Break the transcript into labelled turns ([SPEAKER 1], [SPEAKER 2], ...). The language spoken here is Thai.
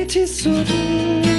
[SPEAKER 1] มาก